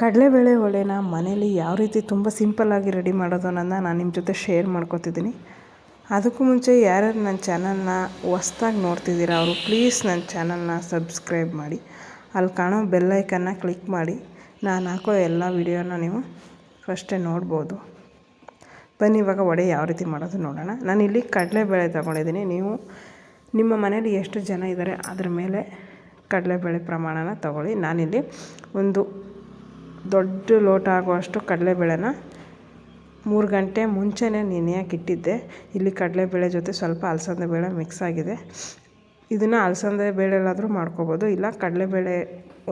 ಕಡಲೆಬೇಳೆ ಒಲೆನ ಮನೇಲಿ ಯಾವ ರೀತಿ ತುಂಬ ಸಿಂಪಲ್ಲಾಗಿ ರೆಡಿ ಮಾಡೋದು ಅನ್ನೋದನ್ನ ನಾನು ನಿಮ್ಮ ಜೊತೆ ಶೇರ್ ಮಾಡ್ಕೊತಿದ್ದೀನಿ. ಅದಕ್ಕೂ ಮುಂಚೆ ಯಾರ್ಯಾರು ನನ್ನ ಚಾನಲ್ನ ಹೊಸ್ದಾಗಿ ನೋಡ್ತಿದ್ದೀರಾ ಅವರು ಪ್ಲೀಸ್ ನನ್ನ ಚಾನಲ್ನ ಸಬ್ಸ್ಕ್ರೈಬ್ ಮಾಡಿ. ಅಲ್ಲಿ ಕಾಣೋ ಬೆಲ್ಲೈಕನ್ನ ಕ್ಲಿಕ್ ಮಾಡಿ. ನಾನು ಹಾಕೋ ಎಲ್ಲ ವಿಡಿಯೋನ ನೀವು ಫಸ್ಟೇ ನೋಡ್ಬೋದು. ಬನ್ನಿ ಇವಾಗ ವಡೆ ಯಾವ ರೀತಿ ಮಾಡೋದು ನೋಡೋಣ. ನಾನಿಲ್ಲಿ ಕಡಲೆಬೇಳೆ ತಗೊಂಡಿದ್ದೀನಿ. ನೀವು ನಿಮ್ಮ ಮನೇಲಿ ಎಷ್ಟು ಜನ ಇದ್ದಾರೆ ಅದ್ರ ಮೇಲೆ ಕಡಲೆಬೇಳೆ ಪ್ರಮಾಣನ ತಗೊಳ್ಳಿ. ನಾನಿಲ್ಲಿ ಒಂದು ದೊಡ್ಡ ಲೋಟ ಆಗುವಷ್ಟು ಕಡಲೆಬೇಳೆನ ಮೂರು ಗಂಟೆ ಮುಂಚೆನೇ ನೆನೆಯೋಕೆ ಇಟ್ಟಿದ್ದೆ ಇಲ್ಲಿ ಕಡಲೆಬೇಳೆ ಜೊತೆ ಸ್ವಲ್ಪ ಅಲಸಂದೆ ಬೇಳೆ ಮಿಕ್ಸ್ ಆಗಿದೆ. ಇದನ್ನು ಅಲಸಂದೆ ಬೇಳೆಲಾದರೂ ಮಾಡ್ಕೊಬೋದು, ಇಲ್ಲ ಕಡಲೆಬೇಳೆ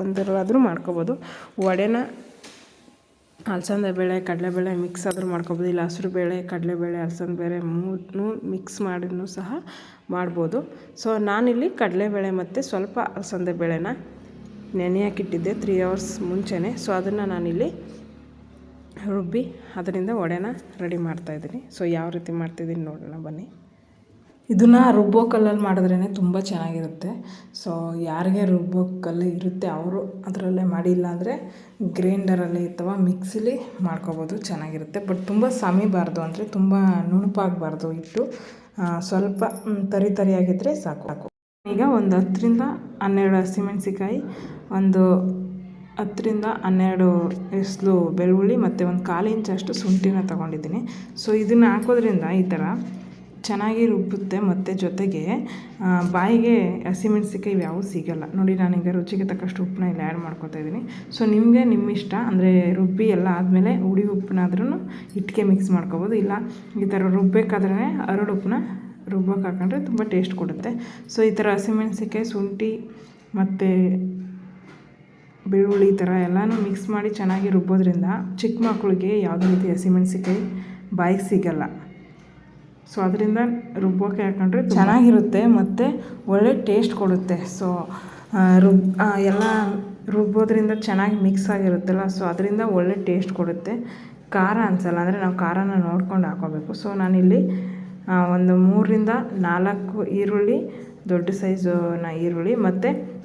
ಒಂದರಲ್ಲಾದರೂ ಮಾಡ್ಕೊಬೋದು. ವಡೆನ ಅಲಸಂದೆ ಬೇಳೆ, ಕಡಲೆಬೇಳೆ ಮಿಕ್ಸ್ ಆದರೂ ಮಾಡ್ಕೊಬೋದು, ಇಲ್ಲ ಹಸಿರು ಬೇಳೆ, ಕಡಲೆಬೇಳೆ, ಅಲಸಂದೆ ಬೇಳೆ ಮೂರನ್ನೂ ಮಿಕ್ಸ್ ಮಾಡಿನೂ ಸಹ ಮಾಡ್ಬೋದು. ಸೊ ನಾನಿಲ್ಲಿ ಕಡಲೆಬೇಳೆ ಮತ್ತು ಸ್ವಲ್ಪ ಅಲಸಂದೆ ಬೇಳೆನ ನೆನೆಯೋಕ್ಕಿಟ್ಟಿದ್ದೆ ತ್ರೀ ಅವರ್ಸ್ ಮುಂಚೆನೇ. ಸೊ ಅದನ್ನು ನಾನಿಲ್ಲಿ ರುಬ್ಬಿ ಅದರಿಂದ ವಡೆನ ರೆಡಿ ಮಾಡ್ತಾಯಿದ್ದೀನಿ ಸೊ ಯಾವ ರೀತಿ ಮಾಡ್ತಿದ್ದೀನಿ ನೋಡೋಣ, ಬನ್ನಿ. ಇದನ್ನು ರುಬ್ಬೋ ಕಲ್ಲಲ್ಲಿ ಮಾಡಿದ್ರೇ ತುಂಬ ಚೆನ್ನಾಗಿರುತ್ತೆ. ಸೊ ಯಾರಿಗೆ ರುಬ್ಬೋ ಕಲ್ಲು ಇರುತ್ತೆ ಅವರು ಅದರಲ್ಲೇ ಮಾಡಿಲ್ಲ ಅಂದರೆ ಗ್ರೈಂಡರಲ್ಲಿ ಅಥವಾ ಮಿಕ್ಸಿಲಿ ಮಾಡ್ಕೋಬೋದು, ಚೆನ್ನಾಗಿರುತ್ತೆ. ಬಟ್ ತುಂಬ ಸಮೀಬಾರ್ದು ಅಂದರೆ ತುಂಬ ನುಣುಪಾಗಬಾರ್ದು ಇಟ್ಟು ಸ್ವಲ್ಪ ತರಿ ತರಿಯಾಗಿದ್ದರೆ ಸಾಕು ಸಾಕು. ಈಗ ಒಂದು ಹತ್ತರಿಂದ ಹನ್ನೆರಡು ಹಸಿಮೆಣ್ಸಿಕಾಯಿ ಒಂದು ಹತ್ತರಿಂದ ಹನ್ನೆರಡು ಎಸ್ಲು ಬೆಳ್ಳುಳ್ಳಿ ಮತ್ತು ಒಂದು ಕಾಲು ಇಂಚಷ್ಟು ಶುಂಠಿನ ತೊಗೊಂಡಿದ್ದೀನಿ. ಸೊ ಇದನ್ನು ಹಾಕೋದ್ರಿಂದ ಈ ಥರ ಚೆನ್ನಾಗಿ ರುಬ್ಬುತ್ತೆ ಮತ್ತು ಜೊತೆಗೆ ಬಾಯಿಗೆ ಹಸಿಮೆಣ್ಸಿಕಾಯಿ ಯಾವೂ ಸಿಗೋಲ್ಲ. ನೋಡಿ ನಾನೀಗ ರುಚಿಗೆ ತಕ್ಕಷ್ಟು ಉಪ್ಪನ್ನ ಇಲ್ಲಿ ಆ್ಯಡ್ ಮಾಡ್ಕೊತಾ ಇದ್ದೀನಿ. ಸೊ ನಿಮಗೆ ನಿಮ್ಮ ಇಷ್ಟ ಅಂದರೆ ರುಬ್ಬಿ ಎಲ್ಲ ಆದಮೇಲೆ ಉಡಿ ಉಪ್ಪನ್ನಾದ್ರೂ ಇಟ್ಟಿಗೆ ಮಿಕ್ಸ್ ಮಾಡ್ಕೊಬೋದು. ಇಲ್ಲ, ಈ ಥರ ರುಬ್ಬಬೇಕಾದ್ರೆ ಅರಳು ಉಪ್ಪನ್ನ ರುಬ್ಬಕ್ಕೆ ಹಾಕೊಂಡ್ರೆ ತುಂಬ ಟೇಸ್ಟ್ ಕೊಡುತ್ತೆ. ಸೊ ಈ ಥರ ಹಸಿಮೆಣಸಿಕಾಯಿ ಶುಂಠಿ ಮತ್ತು ಬೆಳ್ಳುಳ್ಳಿ ಈ ಥರ ಎಲ್ಲನೂ ಮಿಕ್ಸ್ ಮಾಡಿ ಚೆನ್ನಾಗಿ ರುಬ್ಬೋದ್ರಿಂದ ಚಿಕ್ಕ ಮಕ್ಕಳಿಗೆ ಯಾವುದೇ ರೀತಿ ಹಸಿಮೆಣಸಿಕಾಯಿ ಬಾಯಿಗೆ ಸಿಗಲ್ಲ. ಸೊ ಅದರಿಂದ ರುಬ್ಬೋಕೆ ಹಾಕೊಂಡ್ರೆ ಚೆನ್ನಾಗಿರುತ್ತೆ ಮತ್ತು ಒಳ್ಳೆ ಟೇಸ್ಟ್ ಕೊಡುತ್ತೆ. ಸೊ ರುಬ್ ಎಲ್ಲ ರುಬ್ಬೋದ್ರಿಂದ ಚೆನ್ನಾಗಿ ಮಿಕ್ಸ್ ಆಗಿರುತ್ತಲ್ಲ ಸೊ ಅದರಿಂದ ಒಳ್ಳೆ ಟೇಸ್ಟ್ ಕೊಡುತ್ತೆ. ಖಾರ ಅನಿಸಲ್ಲ, ಅಂದರೆ ನಾವು ಖಾರನ ನೋಡ್ಕೊಂಡು ಹಾಕೋಬೇಕು. ಸೊ ನಾನಿಲ್ಲಿ ಒಂದು ಮೂರರಿಂದ ನಾಲ್ಕು ಈರುಳ್ಳಿ, ದೊಡ್ಡ ಸೈಜುನ ಈರುಳ್ಳಿ ಮತ್ತು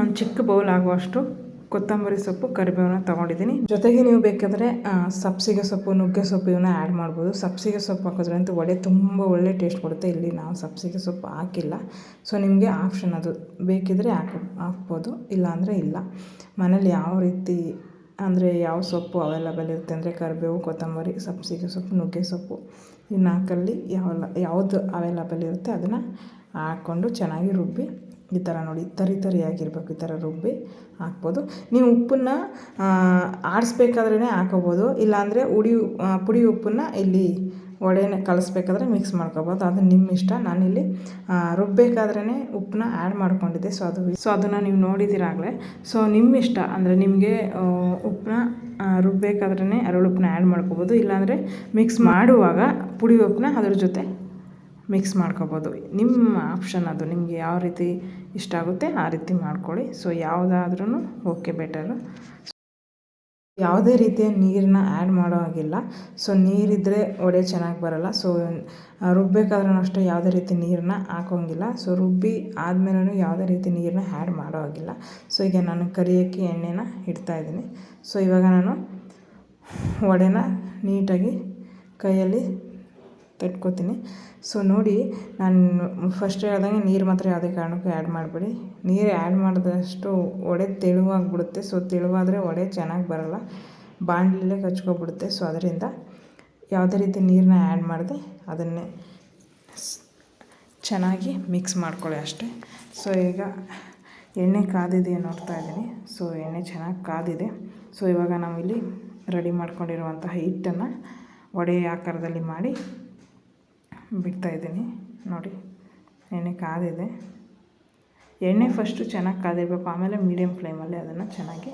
ಒಂದು ಚಿಕ್ಕ ಬೌಲ್ ಆಗುವಷ್ಟು ಕೊತ್ತಂಬರಿ ಸೊಪ್ಪು, ಕರಿಬೇವನ್ನ ತೊಗೊಂಡಿದ್ದೀನಿ. ಜೊತೆಗೆ ನೀವು ಬೇಕಾದರೆ ಸಬ್ಸಿಗೆ ಸೊಪ್ಪು, ನುಗ್ಗೆ ಸೊಪ್ಪು ಇವನ್ನ ಆ್ಯಡ್ ಮಾಡ್ಬೋದು. ಸಬ್ಸಿಗೆ ಸೊಪ್ಪು ಹಾಕಿದ್ರೆ ಅಂತೂ ತುಂಬ ಒಳ್ಳೆ ಟೇಸ್ಟ್ ಕೊಡುತ್ತೆ. ಇಲ್ಲಿ ನಾವು ಸಬ್ಸಿಗೆ ಸೊಪ್ಪು ಹಾಕಿಲ್ಲ. ಸೊ ನಿಮಗೆ ಆಪ್ಷನ್ ಅದು. ಬೇಕಿದ್ದರೆ ಹಾಕಿ ಹಾಕ್ಬೋದು. ಇಲ್ಲ ಇಲ್ಲ. ಮನೇಲಿ ಯಾವ ರೀತಿ ಅಂದರೆ ಯಾವ ಸೊಪ್ಪು ಅವೈಲಬಲ್ ಇರುತ್ತೆ ಅಂದರೆ ಕರಿಬೇವು, ಕೊತ್ತಂಬರಿ ಸಬ್ಸಿಗೆ ಸೊಪ್ಪು, ನುಗ್ಗೆ ಸೊಪ್ಪು. ಈ ನಾಲ್ಕಲ್ಲಿ ಯಾವೆಲ್ಲ, ಯಾವುದು ಅವೈಲಬಲ್ ಇರುತ್ತೆ ಅದನ್ನು ಹಾಕ್ಕೊಂಡು ಚೆನ್ನಾಗಿ ರುಬ್ಬಿ, ಈ ಥರ ನೋಡಿ, ತರಿ ತರಿಯಾಗಿರ್ಬೇಕು ಈ ಥರ ರುಬ್ಬಿ ಹಾಕ್ಬೋದು. ನೀವು ಉಪ್ಪನ್ನು ಆಡಿಸ್ಬೇಕಾದ್ರೇ ಹಾಕೋಬೋದು. ಇಲ್ಲಾಂದರೆ ಉಡಿ ಪುಡಿ ಉಪ್ಪನ್ನು ಇಲ್ಲಿ ವಡೆನ ಕಲಿಸ್ಬೇಕಾದ್ರೆ ಮಿಕ್ಸ್ ಮಾಡ್ಕೋಬೋದು. ಅದು ನಿಮ್ಮ ಇಷ್ಟ. ನಾನಿಲ್ಲಿ ರುಬ್ಬಬೇಕಾದ್ರೇ ಉಪ್ಪನ್ನ ಆ್ಯಡ್ ಮಾಡ್ಕೊಂಡಿದ್ದೆ. ಸೊ ಅದು ಸೊ ಅದನ್ನು ನೀವು ನೋಡಿದ್ದೀರಾಗಲೇ. ಸೊ ನಿಮ್ಮ ಇಷ್ಟ. ಅಂದರೆ ನಿಮಗೆ ಉಪ್ಪನ್ನ ರುಬ್ಬಬೇಕಾದ್ರೇ ಅರಳು ಉಪ್ಪನ್ನ ಆ್ಯಡ್ ಮಾಡ್ಕೋಬೋದು. ಇಲ್ಲಾಂದರೆ ಮಿಕ್ಸ್ ಮಾಡುವಾಗ ಪುಡಿ ಉಪ್ಪನ್ನ ಅದ್ರ ಜೊತೆ ಮಿಕ್ಸ್ ಮಾಡ್ಕೊಬೋದು. ನಿಮ್ಮ ಆಪ್ಷನ್ ಅದು. ನಿಮಗೆ ಯಾವ ರೀತಿ ಇಷ್ಟ ಆಗುತ್ತೆ ಆ ರೀತಿ ಮಾಡ್ಕೊಳ್ಳಿ. ಸೊ ಯಾವುದಾದ್ರೂ ಓಕೆ ಬೆಟರು ಯಾವುದೇ ರೀತಿಯ ನೀರನ್ನ ಆ್ಯಡ್ ಮಾಡೋ ಹಾಗಿಲ್ಲ. ಸೊ ನೀರಿದ್ದರೆ ವಡೆ ಚೆನ್ನಾಗಿ ಬರೋಲ್ಲ. ಸೊ ರುಬ್ಬೇಕಾದ್ರೂ ಅಷ್ಟೇ ಯಾವುದೇ ರೀತಿ ನೀರನ್ನ ಹಾಕೋಂಗಿಲ್ಲ. ಸೊ ರುಬ್ಬಿ ಆದಮೇಲೂ ಯಾವುದೇ ರೀತಿ ನೀರನ್ನ ಆ್ಯಡ್ ಮಾಡೋ ಹಾಗಿಲ್ಲ. ಸೊ ಈಗ ನಾನು ಕರಿಯೋಕ್ಕೆ ಎಣ್ಣೆನ ಇಡ್ತಾಯಿದ್ದೀನಿ ಸೊ ಇವಾಗ ನಾನು ವಡೆನ ನೀಟಾಗಿ ಕೈಯಲ್ಲಿ ತಟ್ಕೋತೀನಿ ಸೊ ನೋಡಿ, ನಾನು ಫಸ್ಟ್ ಹೇಳ್ದಂಗೆ ನೀರು ಮಾತ್ರ ಯಾವುದೇ ಕಾರಣಕ್ಕೂ ಆ್ಯಡ್ ಮಾಡಬೇಡಿ. ನೀರು ಆ್ಯಡ್ ಮಾಡಿದಷ್ಟು ಒಡೆ ತೆಳುವಾಗಿಬಿಡುತ್ತೆ. ಸೊ ತೆಳುವಾದರೆ ಒಡೆ ಚೆನ್ನಾಗಿ ಬರೋಲ್ಲ. ಬಾಣಲೆಲ್ಲೇ ಕಚ್ಕೊಬಿಡುತ್ತೆ. ಸೊ ಅದರಿಂದ ಯಾವುದೇ ರೀತಿ ನೀರನ್ನ ಆ್ಯಡ್ ಮಾಡಿದೆ ಅದನ್ನೇ ಚೆನ್ನಾಗಿ ಮಿಕ್ಸ್ ಮಾಡ್ಕೊಳ್ಳಿ ಅಷ್ಟೇ. ಸೊ ಈಗ ಎಣ್ಣೆ ಕಾದಿದೆ ನೋಡ್ತಾ ಇದ್ದೀನಿ. ಸೊ ಎಣ್ಣೆ ಚೆನ್ನಾಗಿ ಕಾದಿದೆ. ಸೊ ಇವಾಗ ನಾವಿಲ್ಲಿ ರೆಡಿ ಮಾಡ್ಕೊಂಡಿರುವಂತಹ ಹಿಟ್ಟನ್ನು ವಡೆ ಆಕಾರದಲ್ಲಿ ಮಾಡಿ ಬಿಡ್ತಾಯಿದ್ದೀನಿ ನೋಡಿ, ಎಣ್ಣೆ ಕಾದಿದೆ. ಎಣ್ಣೆ ಫಸ್ಟು ಚೆನ್ನಾಗಿ ಕಾದಿರಬೇಕು, ಆಮೇಲೆ ಮೀಡಿಯಮ್ ಫ್ಲೇಮಲ್ಲಿ ಅದನ್ನು ಚೆನ್ನಾಗಿ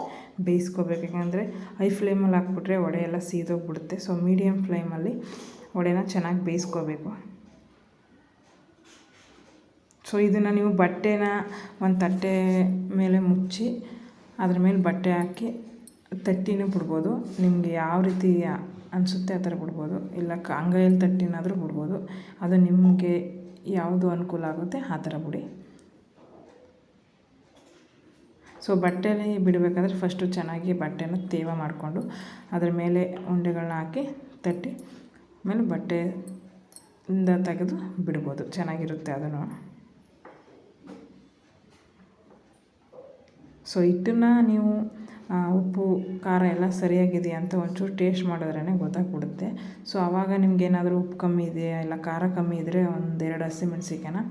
ಬೇಯಿಸ್ಕೋಬೇಕು. ಯಾಕಂದರೆ ಹೈ ಫ್ಲೇಮಲ್ಲಿ ಹಾಕ್ಬಿಟ್ರೆ ವಡೆ ಎಲ್ಲ ಸೀದೋಗ್ಬಿಡುತ್ತೆ. ಸೊ ಮೀಡಿಯಮ್ ಫ್ಲೇಮಲ್ಲಿ ವಡೆನ ಚೆನ್ನಾಗಿ ಬೇಯಿಸ್ಕೋಬೇಕು. ಸೊ ಇದನ್ನು ನೀವು ಬಟ್ಟೆನ ಒಂದು ತಟ್ಟೆ ಮೇಲೆ ಮುಚ್ಚಿ, ಅದ್ರ ಮೇಲೆ ಬಟ್ಟೆ ಹಾಕಿ ತಟ್ಟಿನೂ ಬಿಡ್ಬೋದು. ನಿಮಗೆ ಯಾವ ರೀತಿ ಅನಿಸುತ್ತೆ ಆ ಥರ ಬಿಡ್ಬೋದು. ಇಲ್ಲ ಅಂಗೈಯಲ್ಲಿ ತಟ್ಟಿನಾದರೂ ಬಿಡ್ಬೋದು. ಅದು ನಿಮಗೆ ಯಾವುದು ಅನುಕೂಲ ಆಗುತ್ತೆ ಆ ಥರ ಬಿಡಿ. ಸೊ ಬಟ್ಟೆಲಿ ಬಿಡಬೇಕಾದ್ರೆ ಫಸ್ಟು ಚೆನ್ನಾಗಿ ಬಟ್ಟೆನ ತೇವ ಮಾಡಿಕೊಂಡು ಅದರ ಮೇಲೆ ಉಂಡೆಗಳನ್ನ ಹಾಕಿ ತಟ್ಟಿ ಆಮೇಲೆ ಬಟ್ಟೆಯಿಂದ ತೆಗೆದು ಬಿಡ್ಬೋದು. ಚೆನ್ನಾಗಿರುತ್ತೆ ಅದನ್ನು. ಸೊ ಹಿಟ್ಟನ್ನು ನೀವು ಉಪ್ಪು, ಖಾರ ಎಲ್ಲ ಸರಿಯಾಗಿದೆಯಾ ಅಂತ ಒಂಚೂರು ಟೇಸ್ಟ್ ಮಾಡಿದ್ರೇ ಗೊತ್ತಾಗ್ಬಿಡುತ್ತೆ. ಸೊ ಆವಾಗ ನಿಮ್ಗೇನಾದರೂ ಉಪ್ಪು ಕಮ್ಮಿ ಇದೆಯಾ ಇಲ್ಲ ಖಾರ ಕಮ್ಮಿ ಇದ್ದರೆ ಒಂದೆರಡು ಹಸಿಮೆಣ್ಸಿಕಾಯನ್ನ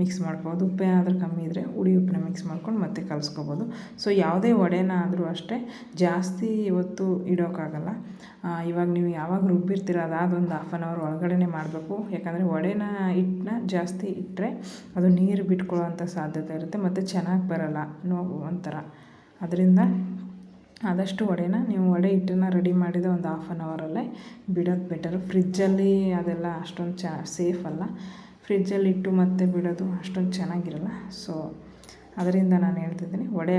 ಮಿಕ್ಸ್ ಮಾಡ್ಕೊಬೋದು. ಉಪ್ಪು ಏನಾದರೂ ಕಮ್ಮಿ ಇದ್ದರೆ ಹುಳಿ ಉಪ್ಪನ್ನ ಮಿಕ್ಸ್ ಮಾಡ್ಕೊಂಡು ಮತ್ತೆ ಕಲಿಸ್ಕೋಬೋದು. ಸೊ ಯಾವುದೇ ವಡೆನ ಆದರೂ ಅಷ್ಟೇ ಜಾಸ್ತಿ ಇವತ್ತು ಇಡೋಕ್ಕಾಗಲ್ಲ ಇವಾಗ ನೀವು ಯಾವಾಗ ರುಬ್ಬಿರ್ತೀರ ಅದಾದೊಂದು ಹಾಫ್ ಆನ್ ಅವರ್ ಒಳಗಡೆ ಮಾಡಬೇಕು. ಯಾಕಂದರೆ ವಡೆನ ಹಿಟ್ಟನ್ನ ಜಾಸ್ತಿ ಇಟ್ಟರೆ ಅದು ನೀರು ಬಿಟ್ಕೊಳ್ಳೋ ಸಾಧ್ಯತೆ ಇರುತ್ತೆ, ಮತ್ತು ಚೆನ್ನಾಗಿ ಬರೋಲ್ಲ ನೋ ಒಂಥರ. ಅದರಿಂದ ಆದಷ್ಟು ವಡೆನ ನೀವು ವಡೆ ಹಿಟ್ಟನ್ನು ರೆಡಿ ಮಾಡಿದ ಒಂದು ಹಾಫ್ ಆನ್ ಅವರಲ್ಲೇ ಬಿಡೋದು ಬೆಟರು ಫ್ರಿಜ್ಜಲ್ಲಿ ಅದೆಲ್ಲ ಅಷ್ಟೊಂದು ಚ ಸೇಫ್ ಅಲ್ಲ. ಫ್ರಿಜ್ಜಲ್ಲಿ ಇಟ್ಟು ಮತ್ತೆ ಬಿಡೋದು ಅಷ್ಟೊಂದು ಚೆನ್ನಾಗಿರಲ್ಲ. ಸೊ ಅದರಿಂದ ನಾನು ಹೇಳ್ತಿದ್ದೀನಿ ವಡೆ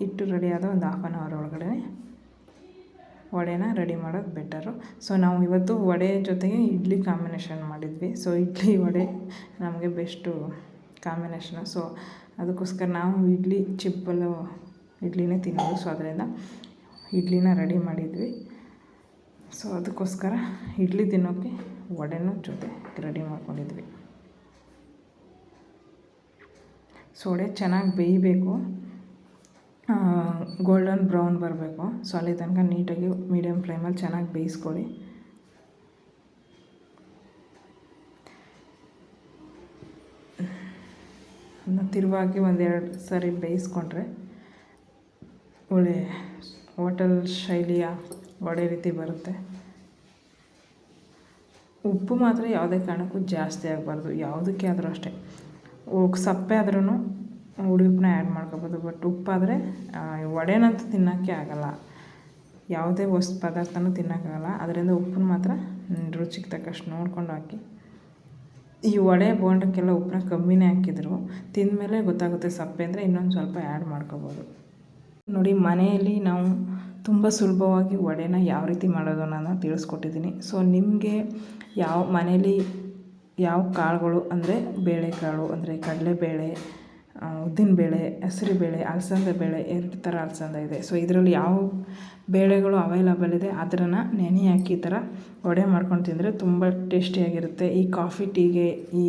ಹಿಟ್ಟು ರೆಡಿಯಾದ ಒಂದು ಹಾಫ್ ಆನ್ ಅವರ್ ಒಳಗಡೆ ವಡೆನ ರೆಡಿ ಮಾಡೋದು ಬೆಟರು ಸೊ ನಾವು ಇವತ್ತು ವಡೆ ಜೊತೆಗೆ ಇಡ್ಲಿ ಕಾಂಬಿನೇಷನ್ ಮಾಡಿದ್ವಿ. ಸೊ ಇಡ್ಲಿ ವಡೆ ನಮಗೆ ಬೆಸ್ಟು ಕಾಂಬಿನೇಷನು ಸೊ ಅದಕ್ಕೋಸ್ಕರ ನಾವು ಇಡ್ಲಿ, ಚಿಪ್ಪಲು ಇಡ್ಲಿನೇ ತಿನ್ನೋದು. ಸೊ ಅದರಿಂದ ಇಡ್ಲಿನ ರೆಡಿ ಮಾಡಿದ್ವಿ. ಸೊ ಅದಕ್ಕೋಸ್ಕರ ಇಡ್ಲಿ ತಿನ್ನೋಕ್ಕೆ ವಡೆನೂ ಜೊತೆ ರೆಡಿ ಮಾಡ್ಕೊಂಡಿದ್ವಿ. ಸೊ ವಡೆ ಚೆನ್ನಾಗಿ ಬೇಯಬೇಕು. ಗೋಲ್ಡನ್ ಬ್ರೌನ್ ಬರಬೇಕು. ಸೊ ಅಲ್ಲಿ ತನಕ ನೀಟಾಗಿ ಮೀಡಿಯಮ್ ಫ್ಲೇಮಲ್ಲಿ ಚೆನ್ನಾಗಿ ಬೇಯಿಸ್ಕೊಳ್ಳಿ. ತಿರುವಾಗಿ ಒಂದೆರಡು ಸರಿ ಬೇಯಿಸ್ಕೊಂಡ್ರೆ ಒಳ್ಳೆ ಹೋಟೆಲ್ ಶೈಲಿಯ ವಡೆ ರೀತಿ ಬರುತ್ತೆ. ಉಪ್ಪು ಮಾತ್ರ ಯಾವುದೇ ಕಾರಣಕ್ಕೂ ಜಾಸ್ತಿ ಆಗಬಾರ್ದು. ಯಾವುದಕ್ಕೆ ಆದರೂ ಅಷ್ಟೇ. ಸಪ್ಪೆ ಆದ್ರೂ ಉಪ್ಪನ್ನ ಆ್ಯಡ್ ಮಾಡ್ಕೋಬೋದು. ಬಟ್ ಉಪ್ಪಾದರೆ ವಡೆನಂತೂ ತಿನ್ನೋಕ್ಕೆ ಆಗಲ್ಲ. ಯಾವುದೇ ವಸ್ತು ಪದಾರ್ಥನೂ ತಿನ್ನೋಕ್ಕಾಗಲ್ಲ ಅದರಿಂದ ಉಪ್ಪನ್ನ ಮಾತ್ರ ರುಚಿಗೆ ತಕ್ಕಷ್ಟು ನೋಡ್ಕೊಂಡು ಹಾಕಿ. ಈ ವಡೆ ಬೋಂಡಕ್ಕೆಲ್ಲ ಉಪ್ಪನ್ನ ಕಮ್ಮಿನೇ ಹಾಕಿದ್ರು. ತಿಂದಮೇಲೆ ಗೊತ್ತಾಗುತ್ತೆ ಸಪ್ಪೆ ಅಂದರೆ ಇನ್ನೊಂದು ಸ್ವಲ್ಪ ಆ್ಯಡ್ ಮಾಡ್ಕೋಬೋದು. ನೋಡಿ, ಮನೆಯಲ್ಲಿ ನಾವು ತುಂಬ ಸುಲಭವಾಗಿ ವಡೆನ ಯಾವ ರೀತಿ ಮಾಡೋದು ನಾನು ತಿಳಿಸ್ಕೊಟ್ಟಿದ್ದೀನಿ. ಸೊ ನಿಮಗೆ ಯಾವ ಮನೇಲಿ ಯಾವ ಕಾಳುಗಳು ಅಂದರೆ ಬೇಳೆಕಾಳು, ಅಂದರೆ ಕಡಲೆಬೇಳೆ ಉದ್ದಿನಬೇಳೆ ಬೇಳೆ ಅಲಸಂದೆ ಬೇಳೆ, ಎರಡು ಥರ ಅಲಸಂದೆ ಇದೆ. ಸೊ ಇದರಲ್ಲಿ ಯಾವ ಬೇಳೆಗಳು ಅವೈಲಬಲ್ ಇದೆ, ಅದನ್ನು ನೆನೆ ಹಾಕಿ ಈ ಥರ ವಡೆ ಮಾಡ್ಕೊಂಡು ತಿಂದರೆ ತುಂಬ ಟೇಸ್ಟಿಯಾಗಿರುತ್ತೆ ಈ ಕಾಫಿ ಟೀಗೆ ಈ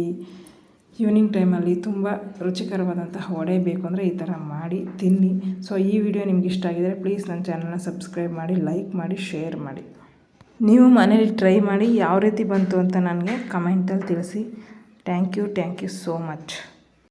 ಈವ್ನಿಂಗ್ ಟೈಮಲ್ಲಿ ತುಂಬ ರುಚಿಕರವಾದಂತಹ ವಡೆ ಬೇಕು ಅಂದರೆ ಈ ಥರ ಮಾಡಿ ತಿನ್ನಿ. ಸೊ ಈ ವಿಡಿಯೋ ನಿಮ್ಗೆ ಇಷ್ಟ ಆಗಿದರೆ ಪ್ಲೀಸ್ ನನ್ನ ಚಾನಲ್ನ ಸಬ್ಸ್ಕ್ರೈಬ್ ಮಾಡಿ ಲೈಕ್ ಮಾಡಿ ಶೇರ್ ಮಾಡಿ. ನೀವು ಮನೇಲಿ ಟ್ರೈ ಮಾಡಿ, ಯಾವ ರೀತಿ ಬಂತು ಅಂತ ನನಗೆ ಕಮೆಂಟಲ್ಲಿ ತಿಳಿಸಿ. Thank you thank you so much